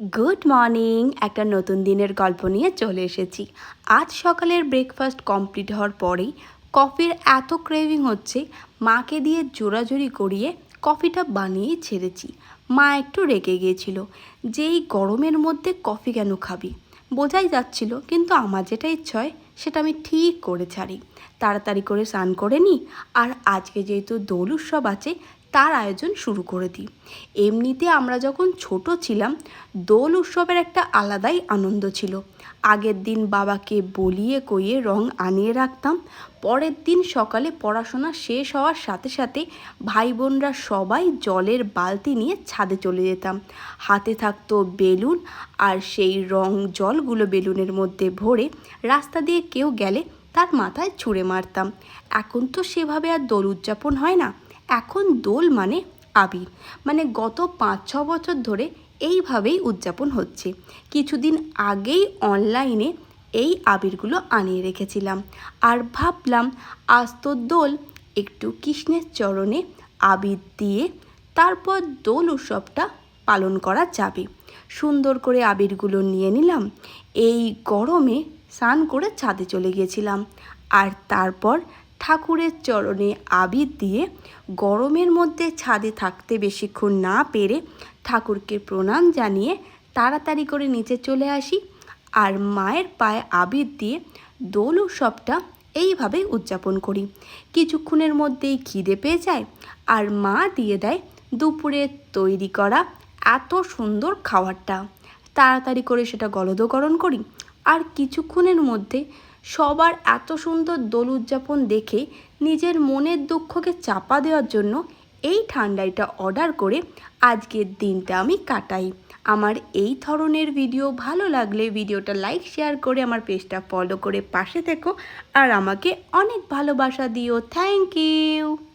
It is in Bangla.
গুড মর্নিং, একটা নতুন দিনের গল্প নিয়ে চলে এসেছি। আজ সকালের ব্রেকফাস্ট কমপ্লিট হওয়ার পরেই কফির এত ক্রেভিং হচ্ছে, মাকে দিয়ে জোরাজোরি করিয়ে কফিটা বানিয়েই ছেড়েছি। মা একটু রেগে গিয়েছিল যে এই গরমের মধ্যে কফি কেন খাবি? বোঝাই যাচ্ছিল, কিন্তু আমার যেটা ইচ্ছা হয়, সেটা আমি ঠিক করে ছাড়ি। তাড়াতাড়ি করে স্নান করে নিই আর আজকে যেহেতু দোল উৎসব আছে তার আয়োজন শুরু করে দিই। এমনিতে আমরা যখন ছোট ছিলাম, দোল উৎসবের একটা আলাদাই আনন্দ ছিল। আগের দিন বাবাকে বলিয়ে কইয়ে রং আনিয়ে রাখতাম, পরের দিন সকালে পড়াশোনা শেষ হওয়ার সাথে সাথে ভাই বোনরা সবাই জলের বালতি নিয়ে ছাদে চলে যেতাম। হাতে থাকতো বেলুন আর সেই রং জলগুলো বেলুনের মধ্যে ভরে রাস্তা দিয়ে কেউ গেলে তার মাথায় ছুঁড়ে মারতাম। এখন তো সেভাবে আর দোল উদযাপন হয় না। এখন দোল মানে আবির। মানে গত পাঁচ, ছ বছর ধরে এইভাবেই উদযাপন হচ্ছে। কিছুদিন আগেই অনলাইনে এই আবিরগুলো আনিয়ে রেখেছিলাম। আর ভাবলাম, আজ তো দোল, একটু কৃষ্ণের চরণে আবির দিয়ে তারপর দোল উৎসবটা পালন করা যাবে। সুন্দর করে আবিরগুলো নিয়ে নিলাম। এই গরমে স্নান করে ছাদে চলে গিয়েছিলাম আর তারপর ঠাকুরের চরণে আবির দিয়ে গরমের মধ্যে ছাদে থাকতে বেশিক্ষণ না পেরে ঠাকুরকে প্রণাম জানিয়ে তাড়াতাড়ি করে নিচে চলে আসি। আর মায়ের পায়ে আবির দিয়ে দোল উৎসবটা এইভাবেই উদযাপন করি। কিছুক্ষণের মধ্যেই খিদে পেয়ে যায় আর মা দিয়ে দেয় দুপুরে তৈরি করা এত সুন্দর খাবারটা। তাড়াতাড়ি করে সেটা গলদকরণ করি। আর কিছুক্ষণের মধ্যে সবার এত সুন্দর দোল উদযাপন দেখে নিজের মনের দুঃখকে চাপা দেওয়ার জন্য এই ঠান্ডাইটা অর্ডার করে আজকের দিনটা আমি কাটাই। আমার এই ধরনের ভিডিও ভালো লাগলে ভিডিওটা লাইক, শেয়ার করে আমার পেজটা ফলো করে পাশে থেকো। আর আমাকে অনেক ভালোবাসা দিও। Thank you.